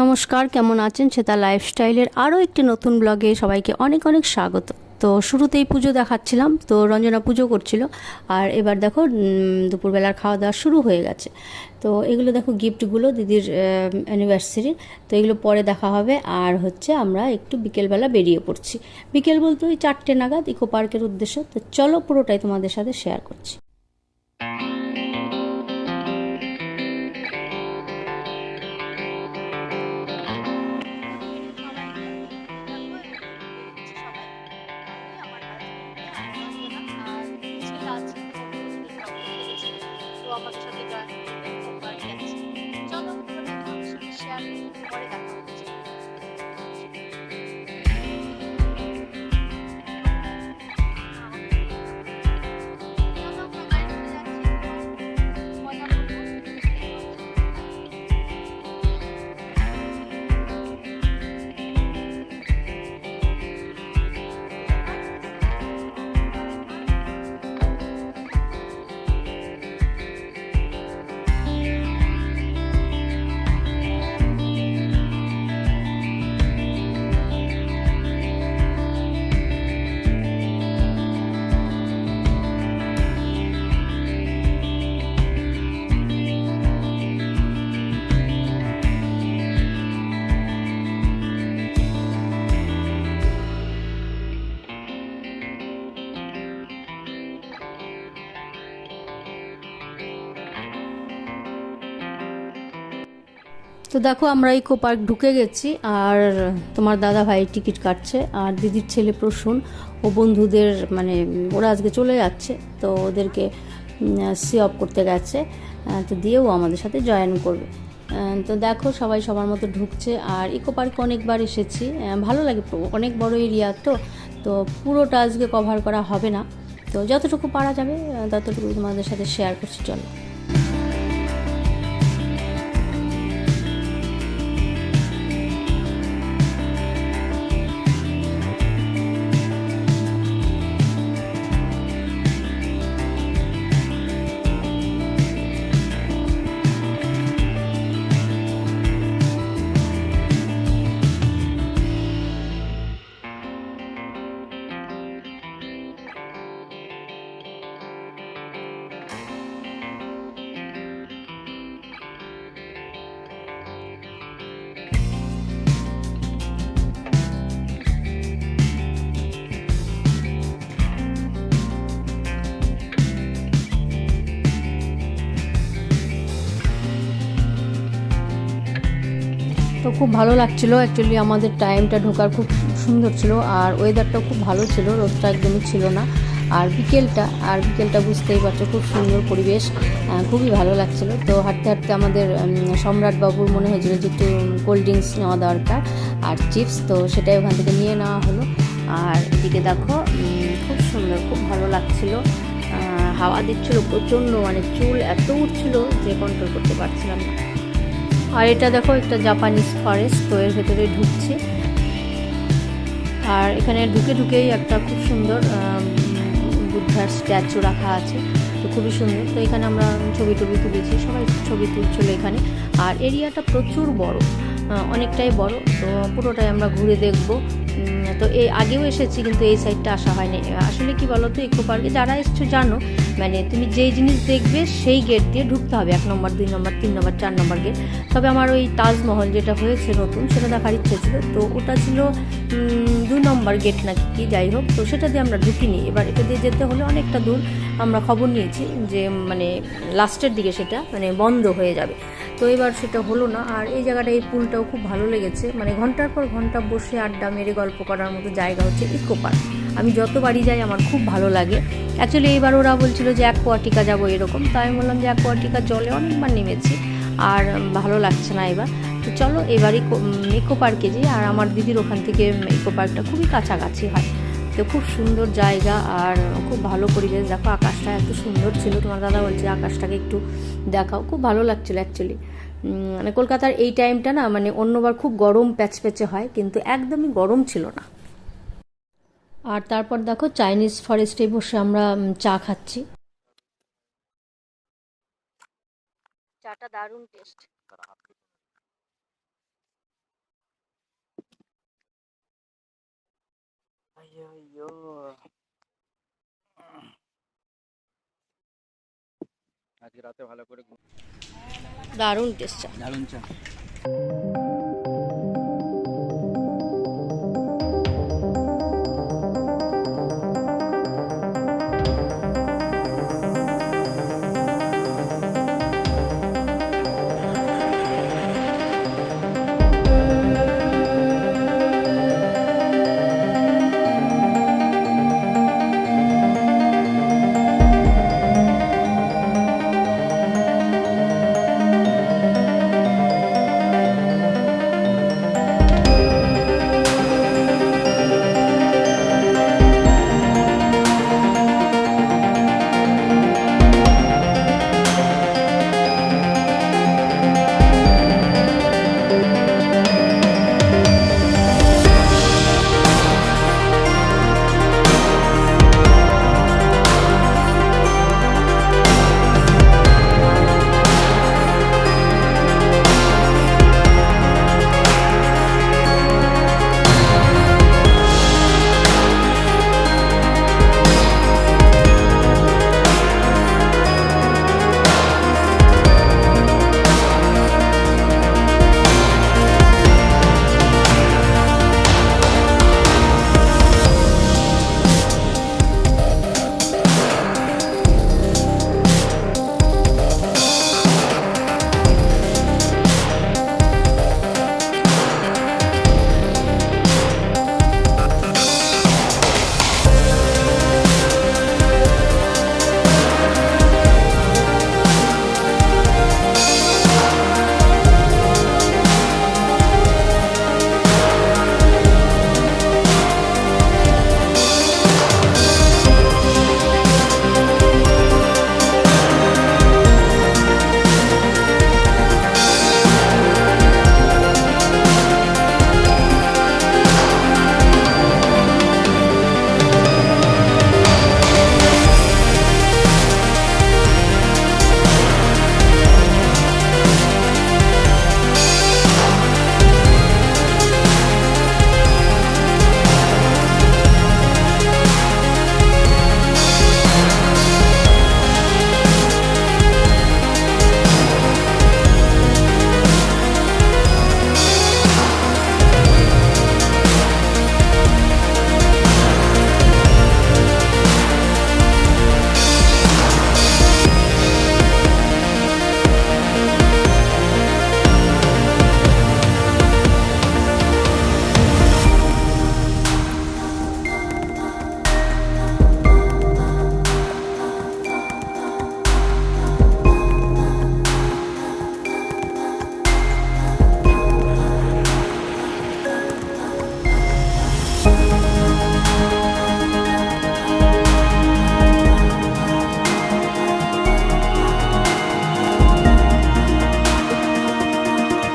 নমস্কার, কেমন আছেন? সেটা লাইফস্টাইলের আরও একটি নতুন ব্লগে সবাইকে অনেক অনেক স্বাগত। তো শুরুতেই পুজো দেখাচ্ছিলাম, তো রঞ্জনা পুজো করছিল। আর এবার দেখো দুপুরবেলার খাওয়া দাওয়া শুরু হয়ে গেছে। তো এগুলো দেখো, গিফটগুলো দিদির অ্যানিভার্সারির তো এগুলো পরে দেখা হবে। আর হচ্ছে আমরা একটু বিকেলবেলা বেরিয়ে পড়ছি। বিকেল বলতে ওই চারটে নাগাদ ইকো পার্কের উদ্দেশ্য। তো চলো পুরোটাই তোমাদের সাথে শেয়ার করছি। আমার সাথে জয়েন করতে চলো শেয়ার পরে দেখা হচ্ছে। তো দেখো, আমরা ইকো পার্ক ঢুকে গেছি, আর তোমার দাদা ভাই টিকিট কাটছে, আর দিদির ছেলে প্রসূন, ও বন্ধুদের মানে ওরা আজকে চলে যাচ্ছে, তো ওদেরকে সি অফ করতে গেছে তো দিয়েও আমাদের সাথে জয়েন করবে। তো দেখো, সবাই সবার মতো ঢুকছে, আর ইকো পার্কে অনেকবার এসেছি ভালো লাগে, অনেক বড় এরিয়া তো তো পুরোটা আজকে কভার করা হবে না, তো যতটুকু পারা যাবে ততটুকু তোমাদের সাথে শেয়ার করছি, চলো। তো খুব ভালো লাগছিল। অ্যাকচুয়ালি আমাদের টাইমটা ঢোকার খুব সুন্দর ছিল আর ওয়েদারটাও খুব ভালো ছিল রোদটা একদমই ছিল না। আর বিকেলটা আর বিকেলটা বুঝতেই পারছ খুব সুন্দর পরিবেশ খুবই ভালো লাগছিল। তো হাঁটতে হাঁটতে আমাদের উম, সম্রাট বাবুর মনে হয়েছিল যে একটু কোল্ড ড্রিঙ্কস নেওয়া দরকার আর চিপস তো সেটাই ওখান থেকে নিয়ে নেওয়া হলো। আর এদিকে দেখো খুব সুন্দর খুব ভালো লাগছিল। হাওয়া দিচ্ছিল প্রচণ্ড মানে চুল এত উঠছিল যে কন্ট্রোল করতে পারছিলাম না। আর এটা দেখো একটা জাপানিজ ফরেস্ট তো এর ভেতরে ঢুকছে। আর এখানে ঢুকে ঢুকেই একটা খুব সুন্দর বুদ্ধার স্ট্যাচু রাখা আছে, তো খুবই সুন্দর। তো এখানে আমরা ছবি টবি তুলেছি, সবাই ছবি তুলছিল এখানে। আর এরিয়াটা প্রচুর বড় অনেকটাই বড়, তো পুরোটাই আমরা ঘুরে দেখব। তো এই আগেও এসেছি, কিন্তু এই সাইডটা আসা হয়নি। আসলে কি বলো তো ইকো পার্কে যারা এসছো জানো মানে তুমি যেই জিনিস দেখবে, সেই গেট দিয়ে ঢুকতে হবে। এক নম্বর, দুই নম্বর, তিন নম্বর, চার নম্বর গেট তবে আমার ওই তাজমহল যেটা হয়েছে নতুন, সেটা দেখার ইচ্ছে ছিল। তো ওটা ছিল দু নম্বর গেট নাকি, কি যাই হোক। তো সেটা দিয়ে আমরা ঢুকিনি। এবার এটা দিয়ে যেতে হলে অনেকটা দূর আমরা খবর নিয়েছি যে মানে লাস্টের দিকে সেটা মানে বন্ধ হয়ে যাবে। তো এবার সেটা হলো না। আর এই জায়গাটা, এই পুলটাও খুব ভালো লেগেছে। মানে ঘণ্টার পর ঘণ্টা বসে আড্ডা মেরে গল্প করার মতো জায়গা হচ্ছে ইকো পার্ক। আমি যতবারই যাই, আমার খুব ভালো লাগে। অ্যাকচুয়ালি এইবার ওরা বলছিল যে অ্যাকোয়াটিকা যাব এরকম। তো আমি বললাম যে অ্যাকোয়াটিকা জলে অনেকবার নেমেছি। আর ভালো লাগছে না এবার। তো চলো এবারই ইকো পার্কে যাই। আর আমার দিদির ওখান থেকে ইকো পার্কটা খুবই কাছাকাছি হয়। তো খুব সুন্দর জায়গা আর খুব ভালো পরিবেশ। দেখো, আকাশটা এত সুন্দর ছিল। তোমার দাদা বলছে আকাশটাকে একটু দেখাও। খুব ভালো লাগছিল অ্যাকচুয়ালি মানে কলকাতার এই টাইমটা না মানে অন্যবার খুব গরম প্যাচপ্যাচে হয়, কিন্তু একদমই গরম ছিল না। আর তারপর দেখো চাইনিজ ফরেস্টে বসে আমরা চা খাচ্ছি। চাটা দারুণ টেস্ট আজকে রাতে ভালো করে দারুণ দারুণ টেস্ট দারুণ চা।